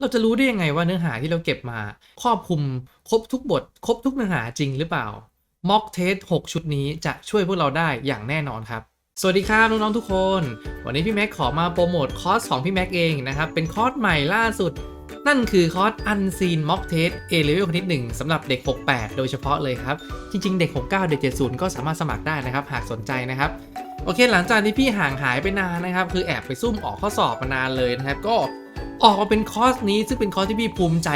เราจะรู้ได้ยังไงว่าเนื้อหาที่เราเก็บมาครอบคลุมครบทุกบท ครบทุกเนื้อหาจริงหรือเปล่า Mock Test 6ชุดนี้จะช่วยพวกเราได้อย่างแน่นอนครับ สวัสดีครับน้องๆทุกคน วันนี้พี่แม็กขอมาโปรโมทคอร์สของพี่แม็กเองนะครับ เป็นคอร์สใหม่ล่าสุด นั่นคือคอร์ส Unseen Mock Test A Level คณิต1สำหรับเด็ก 68 โดยเฉพาะเลยครับ จริงๆ เด็ก 69 เด็ก 70 ก็สามารถสมัครได้นะครับ หากสนใจนะครับโอเค หลังจากที่พี่ห่างหายไปนานนะครับ คือแอบไปซุ่มออกข้อสอบมานานเลยนะครับ ก็ ออกมาเป็นคอร์สนี้ซึ่งเป็นคอร์สที่พี่ภูมิใจ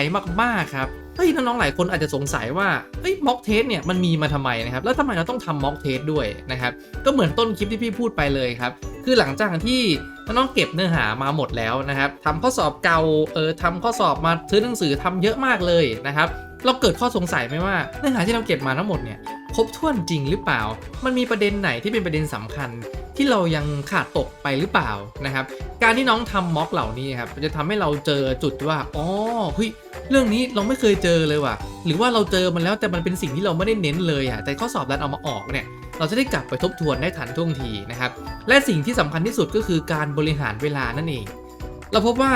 มากๆครับเฮ้ยน้องๆหลายคนอาจจะสงสัยว่าเฮ้ยม็อกเทสเนี่ยมันมีมาทำไมนะครับแล้วทำไมเราต้องทำม็อกเทสด้วยนะครับก็เหมือนต้นคลิปที่พี่พูดไปเลยครับคือหลังจากที่น้องๆเก็บเนื้อหามาหมดแล้วนะครับทำข้อสอบเก่าเออทำข้อสอบมาซื้อหนังสือทำเยอะมากเลยนะครับเราเกิดข้อสงสัยไหมว่าเนื้อหาที่เราเก็บมาทั้งหมดเนี่ยครบถ้วนจริงหรือเปล่า มันมีประเด็นไหนที่เป็นประเด็นสำคัญ ที่เรายังขาดตกไปหรือเปล่านะครับ การที่น้องทำม็อกเหล่านี้ครับจะทำให้เราเจอจุดว่าอ๋อเฮ้ยเรื่องนี้เราไม่เคยเจอเลยว่ะ หรือว่าเราเจอมันแล้วแต่มันเป็นสิ่งที่เราไม่ได้เน้นเลยอะแต่ข้อสอบดันเอามาออกเนี่ยเราจะได้กลับไปทบทวนได้ทันท่วงทีนะครับ และสิ่งที่สำคัญที่สุดก็คือการบริหารเวลานั่นเอง เราพบว่า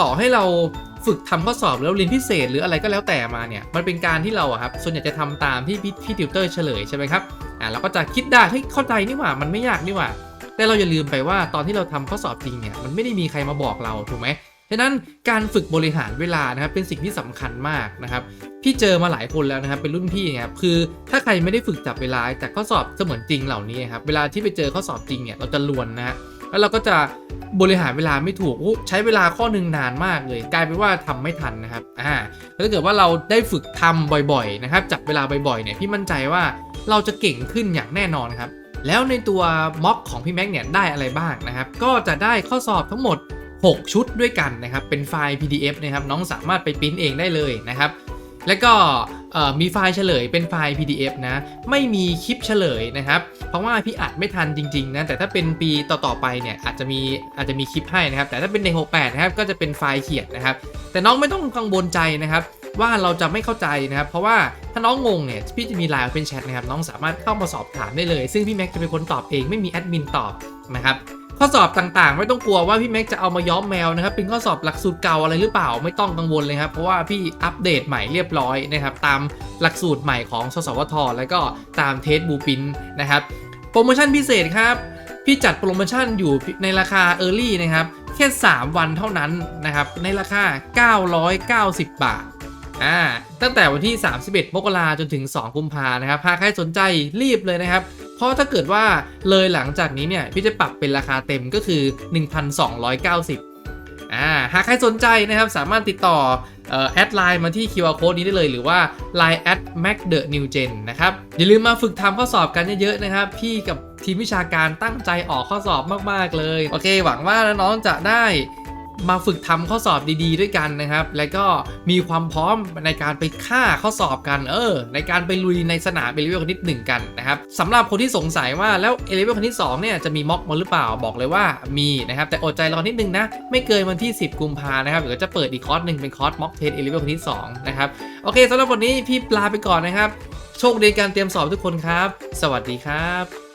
ต่อให้เราฝึกทำข้อสอบแล้วเรียนพิเศษหรืออะไรก็แล้วแต่มาเนี่ยมันเป็นการที่เราอะครับส่วนใหญ่จะทำตามที่พี่พี่ติวเตอร์เฉลยใช่ไหมครับ เราก็จะคิดได้เฮ้ยเข้าใจนี่หว่ามันไม่ยากนี่หว่า แต่เราอย่าลืมไปว่าตอนที่เราทำข้อสอบจริงเนี่ยมันไม่ได้มีใครมาบอกเราถูกไหมฉะนั้นการฝึกบริหารเวลานะครับเป็นสิ่งที่สำคัญมากนะครับพี่เจอมาหลายคนแล้วนะครับเป็นรุ่นพี่นะครับคือถ้าใครไม่ได้ฝึกจับเวลาจากข้อสอบเสมือนจริงเหล่านี้ครับเวลาที่ไปเจอข้อสอบจริงเนี่ยเราจะลวนนะฮะแล้วเราก็จะบริหารเวลาไม่ถูกใช้เวลาข้อหนึ่งนานมากเลย กลายเป็นว่าทำไม่ทันนะครับอ่าถ้าเกิดว่าเราได้ฝึกทำบ่อยๆนะครับจับเวลาบ่อยๆเนี่ยพี่มั่นใจว่า เราจะเก่งขึ้นอย่างแน่นอนครับ แล้วในตัวม็อกของพี่แม็กเนี่ยได้อะไรบ้างนะครับ ก็จะได้ข้อสอบทั้งหมด 6 ชุดด้วยกันนะครับ เป็นไฟล์ PDF นะครับ น้องสามารถไปปริ้นเองได้เลยนะครับ แล้วก็มีไฟล์เฉลยเป็นไฟล์ PDF นะ ไม่มีคลิปเฉลยนะครับ เพราะว่าพี่อัดไม่ทันจริงๆนะ แต่ถ้าเป็นปีต่อๆไปเนี่ยอาจจะมีอาจจะมีคลิปให้นะครับ แต่ถ้าเป็นใน 68 นะครับก็จะเป็นไฟล์เขียนนะครับ แต่น้องไม่ต้องกังวลใจนะครับ ว่าเราจะไม่เข้าใจนะครับ เพราะว่าถ้าน้องงงเนี่ยพี่จะมีไลน์เป็นแชทนะครับน้องสามารถเข้ามาสอบถามได้เลย ซึ่งพี่แม็กจะเป็นคนตอบเองไม่มีแอดมินตอบนะครับข้อสอบต่างๆ ไม่ต้องกลัวว่าพี่แม็กจะเอามาย้อมแมวนะครับ เป็นข้อสอบหลักสูตรเก่าอะไรหรือเปล่าไม่ต้องกังวลเลยครับ เพราะว่าพี่อัปเดตใหม่เรียบร้อยนะครับ ตามหลักสูตรใหม่ของสสวท แล้วก็ตามเทสบูปินนะครับโปรโมชั่นพิเศษครับ พี่จัดโปรโมชั่นอยู่ในราคา Early นะครับ แค่ 3 วันเท่านั้นนะครับในราคา 990 บาท อ่าตั้งแต่วันที่ 31 มกราจนถึง 2 กุมภานะครับหากใครสนใจรีบเลยนะครับ เพราะถ้าเกิดว่าเลยหลังจากนี้เนี่ย พี่จะปรับเป็นราคาเต็มก็คือ 1,290อ่าหากใครสนใจนะครับ สามารถติดต่อเอ่อแอดไลน์มาที่ QR code นี้ได้เลยหรือว่า Line at mac the new gen นะครับ อย่าลืมมาฝึกทำข้อสอบกันเยอะๆนะครับ พี่กับทีมวิชาการตั้งใจออกข้อสอบมากๆเลย โอเค หวังว่าน้องๆจะได้ มาฝึกทำข้อสอบดีๆ ด้วยกันนะครับ และก็มีความพร้อมในการไปฆ่าข้อสอบกันเออ ในการไปลุยในสนามเอเลเวลคณิตหนึ่งกันนะครับสำหรับคนที่สงสัยว่าแล้วเอเลเวลคณิต2เนี่ยจะมีม็อกมาหรือเปล่าบอกเลยว่ามีนะครับ แต่อดใจรอนิดนึงนะ ไม่เกินวันที่ 10 กุมภานะครับเดี๋ยวจะเปิดอีกคอร์สหนึ่งเป็นคอร์สม็อกเทสเอเลเวลคณิต2นะครับโอเคสำหรับวันนี้พี่ลาไปก่อนนะครับโชคดีการเตรียมสอบทุกคนครับ สวัสดีครับ